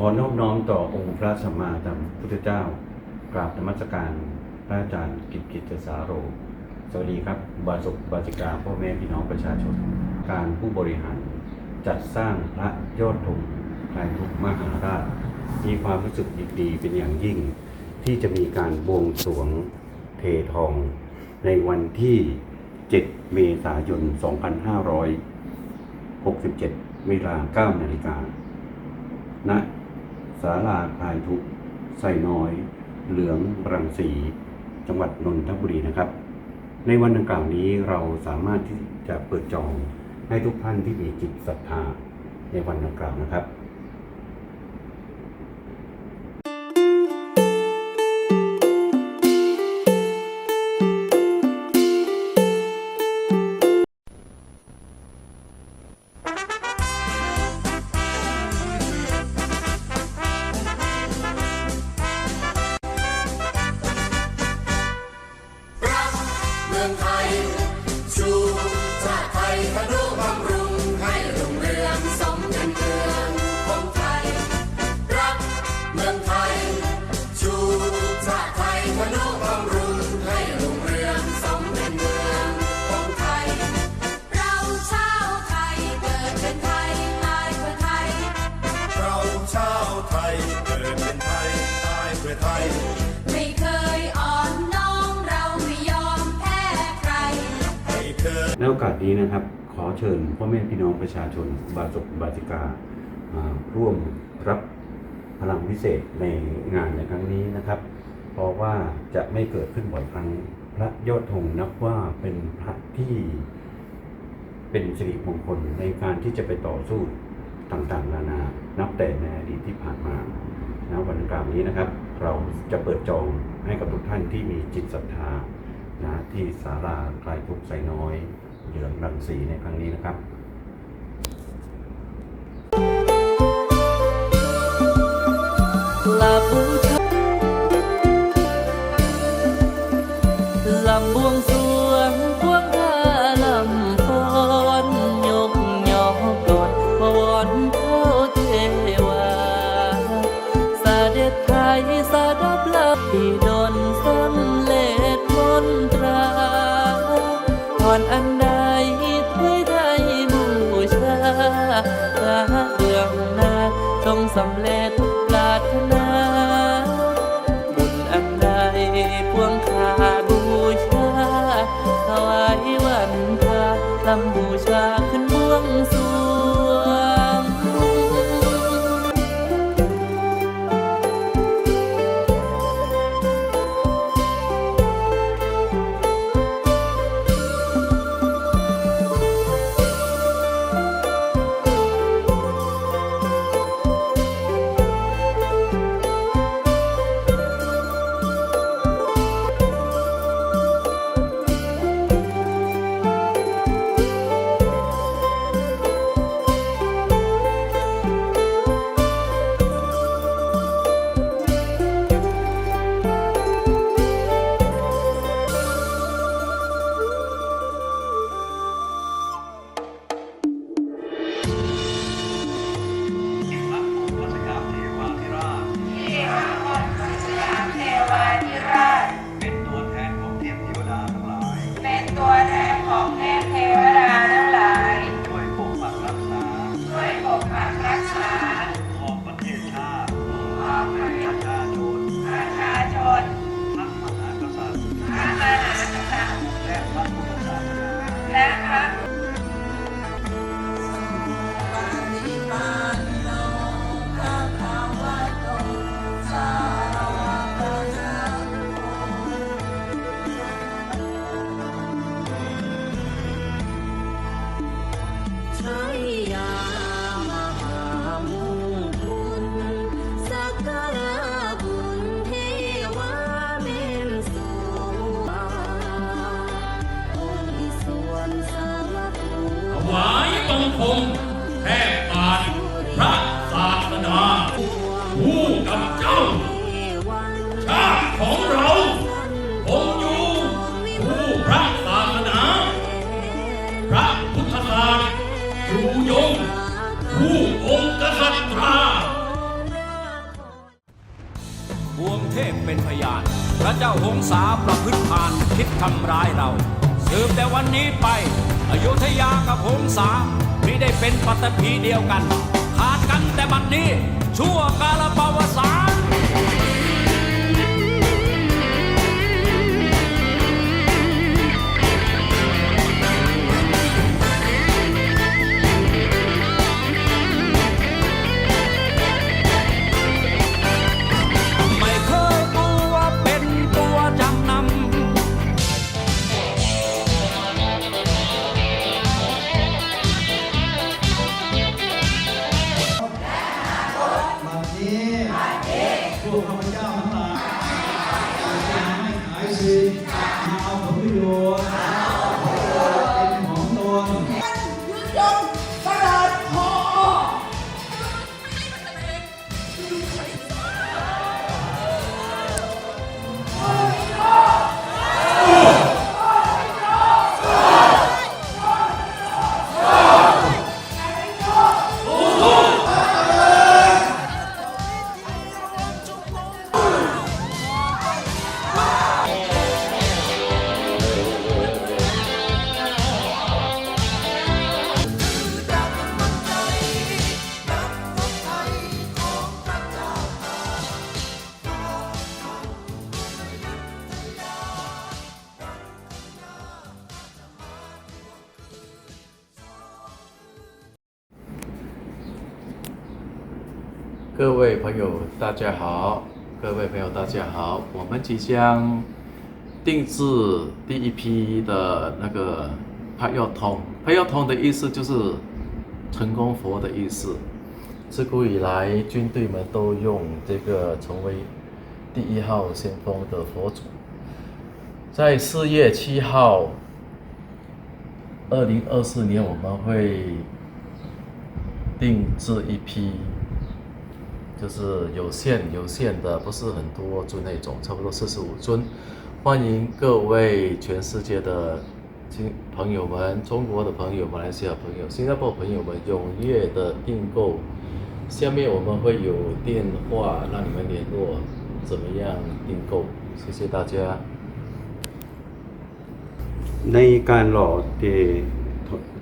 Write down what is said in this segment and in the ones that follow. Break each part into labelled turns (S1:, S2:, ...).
S1: ขอนอบน้อมต่อองค์พระสัมมาสัมพุทธเจ้ากราบนมัสการพระอาจารย์กิจกิจสาโร สวัสดีครับ บาสุบาจิกาพ่อแม่พี่น้องประชาชน การผู้บริหาร จัดสร้างพระยอดธงคลายทุกมหาราช มีความรู้สึกยินดีเป็นอย่างยิ่ง ที่จะมีการบวงสรวงเททอง ในวันที่ 7 เมษายน 2567 เวลา9นาฬิกาณ ศาลาคลายทุกข์ไซน้อย เหลืองรังสี จังหวัดนนทบุรีนะครับ ในวันดังกล่าวนี้เราสามารถที่จะเปิดจองให้ทุกท่านที่มีจิตศรัทธาในวันดังกล่าวนะครับา
S2: สนี้นะ
S1: ครับ ขอเชิญพ่อแม่พี่น้องประชาชนบาศกบาจิการ่วมรับพลังพิเศษในงานในครั้งนี้นะครับ เพราะว่าจะไม่เกิดขึ้นบ่อยครั้ง พระยอดธงนับว่าเป็นพระที่เป็นสิริมงคลในการที่จะไปต่อสู้ต่างๆ นานา นับแต่ในอดีตที่ผ่านมาณวันดังกล่าวนี้นะครับ เราจะเปิดจองให้กับทุกท่านที่มีจิตศรัทธานะที่ศาลาคลายทุกข์ไซน้อย เหลืองรังสีในครั้งนี้นะครับ
S3: ลาบูชาลำบวงสู สำเร็จ บวง
S4: เทพเป็
S5: นพยา
S4: น พระ
S2: เจ้า
S6: หงสาประพฤติผ่านคิดทำร้ายเราสืบแต่วันนี้ไป อยุธยากับหงสาไม่ได้เป็นปัตภีเดียวกัน ขาดกันแต่บัดนี้ชั่วกาลปวสา
S7: ร พวกข้าพเจ้า
S8: 各位朋友，大家好！各位朋友，大家好！我们即将定制第一批的那个派药通。派药通的意思就是成功佛的意思。自古以来，军队们都用这个成为第一号先锋的佛祖。在四月七号，二零二四年，我们会定制一批。就是有限有限的，不是很多尊那种，差不多四十五尊。欢迎各位全世界的亲朋友们、中国的朋友、马来西亚朋友、新加坡朋友们踊跃的订购。下面我们会有电话让你们联络，怎么样订购？谢谢大家。
S1: ในการหล่อเท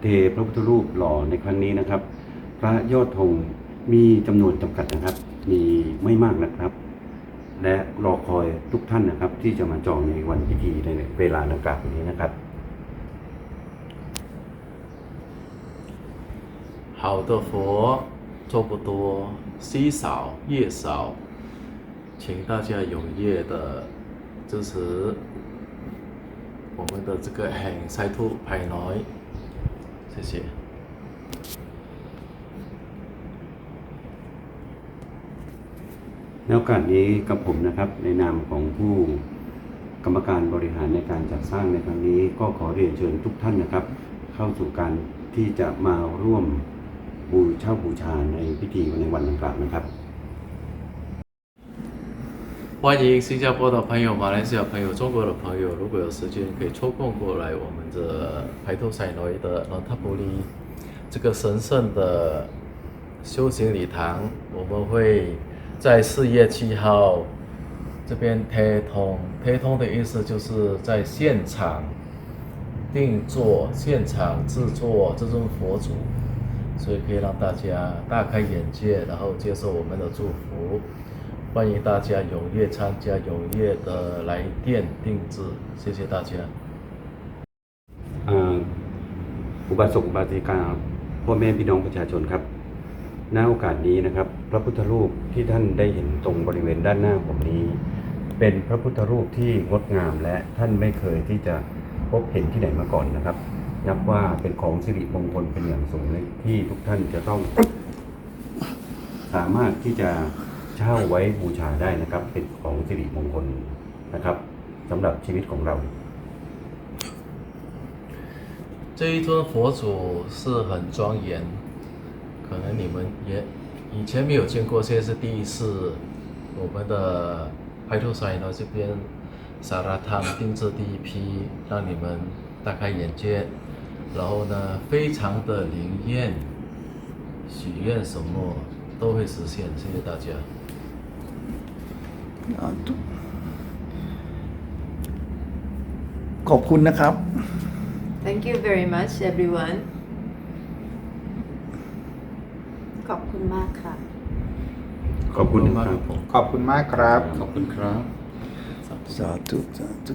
S1: เทพระพุทธรูปหล่อในครั้งนี้นะครับ พระยอดธง มีจำนวนจำกัดนะครับ มีไม่มากนะครับ และรอคอยทุกท่านนะครับ ที่จะมาจองในวันพิธีในเวลาดังกล่าวนี้นะครับ
S8: 好的佛做不多，稀少越少，请大家踊跃的支持我们的这个แห่งไซทุภายน้อย谢谢。
S1: ในโอกาสนี้กับผมนะครับ ในนามของผู้กรรมการบริหารในการจัดสร้างในครั้งนี้ ก็ขอเรียนเชิญทุกท่านนะครับ เข้าสู่การที่จะมาร่วมบูเช่าบูชาในพิธีในวันดังกล่าวนะครับ
S8: 欢迎新加坡的朋友、马来西亚朋友、中国的朋友，如果有时间可以抽空过来我们的排头塞罗的朗塔布利这个神圣的修行礼堂，我们会 在四月七号这边贴通。贴通的意思就是在现场定做、现场制作这尊佛祖，所以可以让大家大开眼界，然后接受我们的祝福。欢迎大家踊跃参加，踊跃的来电定制，谢谢大家。
S1: อ่าอุบาสกอุบาสิกาพ่อแม่พี่น้องประชาชนครับณโอกาสนี้นะครับ พระพุทธรูปที่ท่านได้เห็นตรงบริเวณด้านหน้าผมนี้ เป็นพระพุทธรูปที่งดงามและท่านไม่เคยที่จะพบเห็นที่ไหนมาก่อนนะครับ นับว่าเป็นของสิริมงคลเป็นอย่างสูงเลยที่ทุกท่านจะต้อง สามารถที่จะเช่าไว้บูชาได้นะครับ เป็นของสิริมงคลนะครับสำหรับชีวิตของเรา
S8: 这一尊佛祖是很庄严，可能你们也 以前没有见过，现在是第一次。我们的白兔山呢这边沙拉汤定制第一批，让你们大开眼界。然后呢，非常的灵验，许愿什么都会实现。谢谢大家。
S9: ขอบคุณนะครับ
S5: Thank you very much everyone
S10: คุณมากค่ะ
S8: ขอบคุณนะครับ
S11: ขอบคุณมากครับ
S1: ขอบคุณครับ
S9: สาธุสาธุ